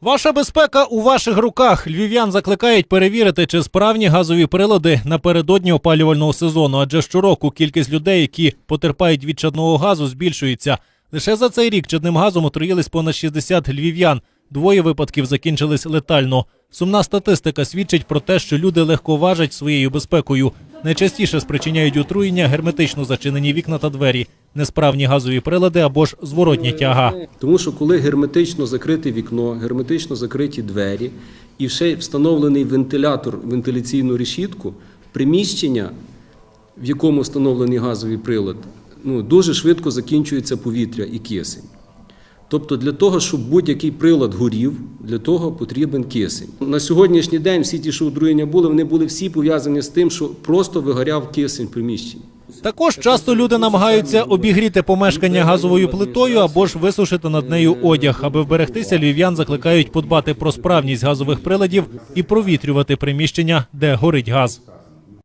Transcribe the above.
Ваша безпека у ваших руках. Львів'ян закликають перевірити, чи справні газові прилади напередодні опалювального сезону, адже щороку кількість людей, які потерпають від чадного газу, збільшується. Лише за цей рік чадним газом отруїлись понад 60 львів'ян. Двоє випадків закінчились летально. Сумна статистика свідчить про те, що люди легко важать своєю безпекою. Найчастіше спричиняють отруєння герметично зачинені вікна та двері, несправні газові прилади або ж зворотня тяга. Тому що коли герметично закрите вікно, герметично закриті двері і ще встановлений вентилятор, вентиляційну решітку, приміщення, в якому встановлений газовий прилад, ну, дуже швидко закінчується повітря і кисень. Тобто для того, щоб будь-який прилад горів, для того потрібен кисень. На сьогоднішній день всі ті, що отруєння були, вони були всі пов'язані з тим, що просто вигоряв кисень в приміщенні. Також часто люди намагаються обігріти помешкання газовою плитою або ж висушити над нею одяг. Аби вберегтися, львів'ян закликають подбати про справність газових приладів і провітрювати приміщення, де горить газ.